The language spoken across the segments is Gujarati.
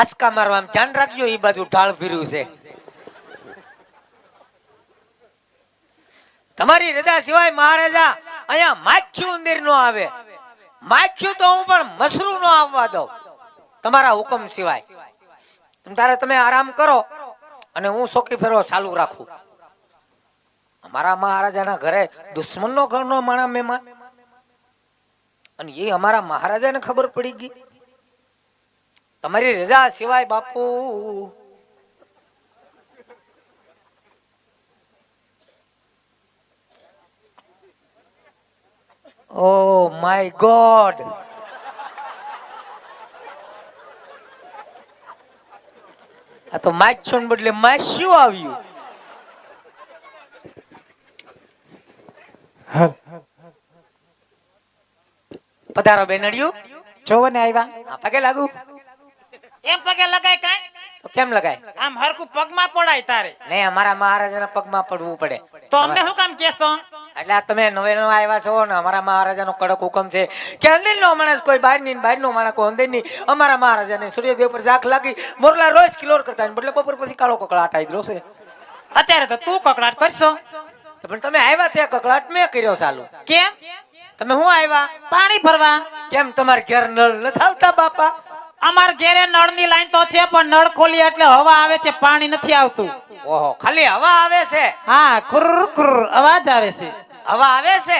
આસકા મારવા આમ ધ્યાન રાખજો એ બાજુ ઢાળ ફીર્યું છે. તમારી રજા સિવાય મહારાજા અહીંયા માખ્યું ઉંદીર નો આવે. માખ્યું તો હું પણ મસરું નો આવવા દઉં. તમારા હુકમ સિવાય. તારે તમે આરામ કરો અને હું સોકી ફેરવો ચાલુ રાખું. અમારા મહારાજાના ઘરે દુશ્મનનો ઘરનો માણા મહેમાન અને એ અમારા મહારાજાને ખબર પડી ગઈ. તમારી રજા સિવાય બાપુ. Oh my God. આ તો માછો ને બદલે માસ્યું આવ્યું. પધારો બેનડિયું. જોવો ને આવ્યા પગે લાગુ. એમ પગે લગાય કાંઈ? તો કેમ લગાય? આમ હરખું પગમાં પડાય તારે. નહીં અમારા મહારાજાના પગમાં પડવું પડે. તો અમને શું કામ કેસો એટલે તમે નવે નવા આવ્યા છો ને અમારા મહારાજાનો કડક હુકમ છે કે અંદર નો માણસ કોઈ બહારની બહાર નો માણસ કોઈ અંદરની અમારા મહારાજાને સૂર્યદેવ પર ઝાંખ લાગી મોરલા રોજ કિલોર કરતા બદલે બપોર પછી કાળો કકડાટ આવી રહ્યો છે. અત્યારે તો તું કકડાટ કરશો. પણ તમે આવ્યા ત્યાં કકળાટ મેં કર્યો ચાલુ કેમ? તમે હું આવ્યા? પાણી ભરવા. કેમ તમારે ઘેર નળ નથી આવતા બાપા? અમાર ઘેરે નળની લાઈન તો છે પણ નળ ખોલી એટલે હવા આવે છે પાણી નથી આવતું. ઓહો ખાલી હવા આવે છે? હા કુર કુર અવાજ આવે છે. હવા આવે છે?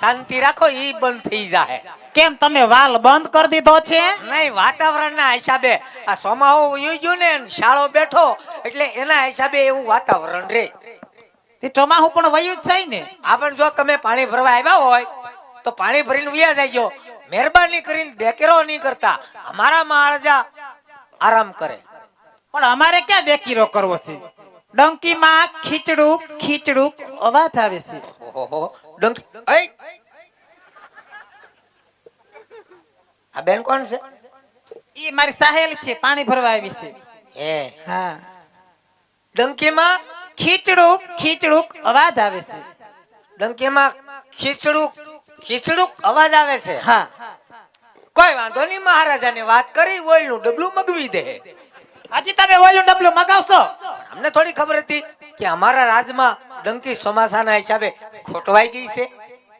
શાંતિ રાખો ઈ બંધ થઈ જાય કેમ તમે વાલ બંધ કરી દીધો છે? નહીં વાતાવરણના હિસાબે. આ સોમાઓ વયું ગયું ને શાળો બેઠો એટલે એના હિસાબે એવું વાતાવરણ રે. તે ચોમાહું પણ વયું જ જાય ને. આ પણ જો તમે પાણી ભરવા આવ્યા હોય તો પાણી ભરીને વ્યા જજો મહેરબાની કરીને દેકેરો નહીં કરતા. અમારા મહારાજા આરામ કરે. પણ અમારે ક્યાં દેકીરો કરવો છે? ડંકીમાં ખીચડું ખીચડું અવાજ આવે છે. ઓહો ડંક! આ બેન કોણ છે? ઈ મારી સાહેલ છે પાણી ભરવા આવી છે. હે. હા. ડંકીમાં ખીચડું ખીચડું અવાજ આવે છે. ડંકીમાં ખીચડું ખીચડું અવાજ આવે છે. હા. કોઈ વાંધો નહીં મહારાજાને વાત કરી ઓઈલનું ડબલું મગવી દે. હજી તમે ઓલું ડબલું મગાવશો. અમને થોડી ખબર હતી કે અમારા રાજમાં ડંકી ચોમાસાના હિસાબે ખોટવાઈ ગઈ છે.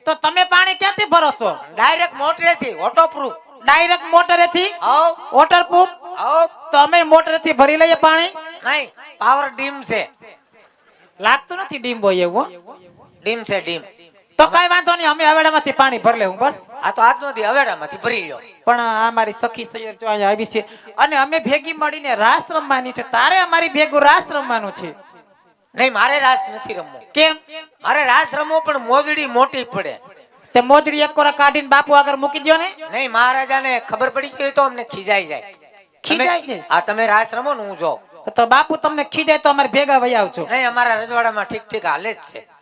તો તમે પાણી ક્યાંથી ભરો છો? ડાયરેક્ટ મોટરેથી વોટરપ્રૂફ ડાયરેક્ટ મોટરેથી? આવ. વોટરપ્રૂફ આવ. તો અમે મોટરેથી ભરી લઈએ પાણી? નહીં પાવર ડીમ છે. લાગતું નથી ડીમ હોય એવું ડીમ છે ડીમ. તો કઈ વાંધો નહીં અમે અવેડામાંથી પાણી ભરી લેવું બસ. આ તો આજનો દી હવેડામાંથી ભરી લ્યો. પણ આ મારી સખી સૈયર જો અહીંયા આવી છે. અને અમે ભેગી મળીને રાસ રમવાની છે. તારે અમારી ભેગું રાસ રમવાનું છે. નહીં મારે રાસ નથી રમવો. કેમ? મારે રાસ રમવો પણ મોજડી મોટી પડે. તે મોજડી એક કોરા કાઢીને બાપુ આગળ મૂકી દો ને. નહીં મહારાજાને ખબર પડી ગઈ તો અમને ખીજાઈ જાય. ખીજાઈ તમે- આ તમે રાસ રમો ને હું જો. તો બાપુ તમને ખીજાય તો અમારે ભેગા વહી આવજો. નહીં અમારા રજવાડામાં ઠીક ઠીક હાલે જ છે.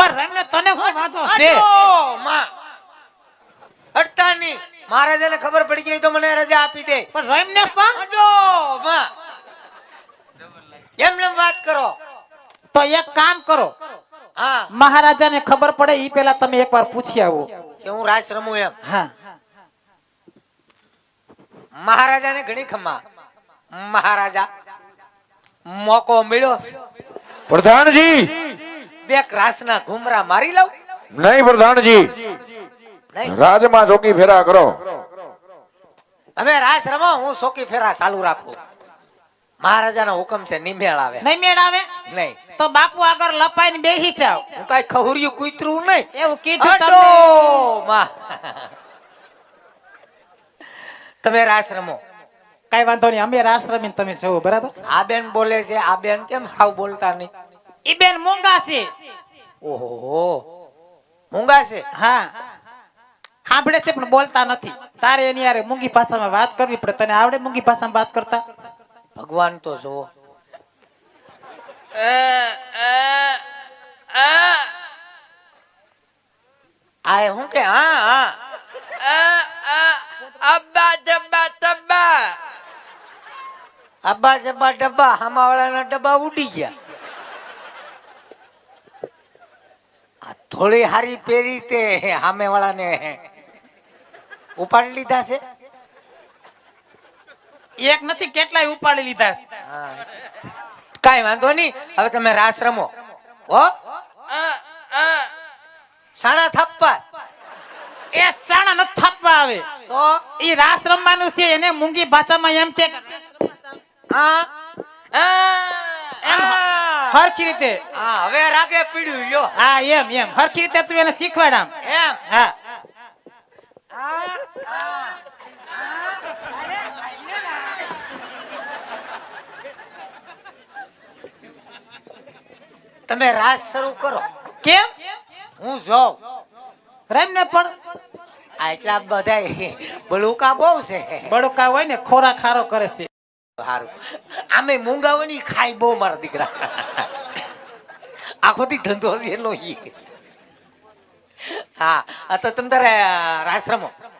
પણ રમને તને કોઈ વાંધો છે? માં. અડતા નહીં મહારાજાને ખબર પડી ગઈ તો મને રજા આપી દે. પણ રમને પણ? અડો, માં. એમ એમ વાત કરો. તો એક કામ કરો. હા. મહારાજાને ખબર પડે ઈ પેલા તમે એકવાર પૂછી આવો. કે હું રાજ રમું એમ. હા. મહારાજાને ઘણી ખમા. મહારાજા મોકો મળ્યો પ્રધાનજી! બે રાસના ઘુમરા મારી લઉં? નહીં પ્રધાનજી. રાજમાં ચોકી ફેરા કરો. તમે રાસ રમો હું ચોકી ફેરા ચાલુ રાખું. મહારાજાનો હુકમ છે નિમેળ આવે. નહીં મેળ આવે? નહીં. તો બાપુ આગળ લપાઈને બેહી જાવ હું કઈ ખહુરિયું કૂતરું નહીં. એવું કીધું તમને માં. તમે રાસ રમો કઈ વાંધો નહીં અમે રાસ રમીને તમે જવો બરાબર? આ બેન બોલે છે આ બેન કેમ હાવ બોલતા નહીં? ઈ બેન મૂંગા છે. ઓહો મૂંગા છે? હા. સાંભળે છે પણ બોલતા નથી. તારે એની યારે મૂંગી ભાષામાં વાત કરવી પડે. તને આવડે મૂંગી ભાષામાં વાત કરતા? ભગવાન તો જુઓ. આ હું કે? હા હા. અબ્બા જબ્બા તબ્બા. અબ્બા જબ્બા ડબ્બા. હામાવાળાના ડબ્બા ઉડી ગયા. થોડી હારી પહેરી તે સામે વાળાને ઉપાડી લીધા છે? એક નથી કેટલાય ઉપાડી લીધા. હા. વાંધો નહીં હવે તમે રાસ રમો. હો? સાણા થપ્પાસ એ સાણા ન થાપવા આવે. તો? એ રાસ રમવાનું છે એને મૂંગી ભાષામાં એમ કે હા? હા. હરખી રીતે. હા, હવે રાગે પીડ્યું લ્યો. હા એમ એમ. હરખી રીતે તું એને શીખવાડ આમ એમ. હા. તમે રાસ શરૂ કરો. કેમ? હું જોઉં. રેમ ને પણ. આ એટલા બધા બળુકા બહુ છે. બળુકા હોય ને ખોરાક ખારો કરે છે. સારું આમે મૂંગાવણી ખાય બહુ મારા દીકરા. આખો દી ધંધો એનો ઈ. હા તો તમે તારે આશ્રમો રમો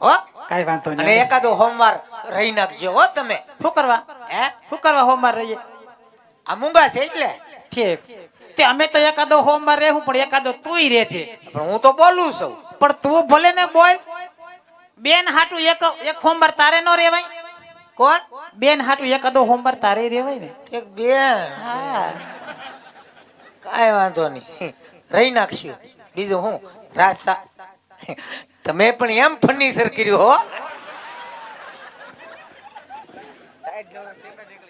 હો? કઈ વાંધો અને એકાદો સોમવાર રહી નાખજો હો તમે. શું કરવા? હે? શું કરવા હોમવાર રહીએ? આ મૂંગા છે એટલે. ઠીક. તે અમે તો એકાદો હોમવાર રહેવું પણ એકાદો તુંય રહે છે. પણ હું તો બોલું છું. પણ તું ભલે ને બોલ. બેન હાટું એક એક હોમવાર તારે નો રેવાય કોણ? બેન હાટુ એકાદો હોમવર્ક તારે રેવાય ને. એક બેન. હા. કાંઈ વાંધો નહીં. રહી નાખશું. બીજું હું? રાસા. તમે પણ એમ ફર્નિચર કર્યું હો.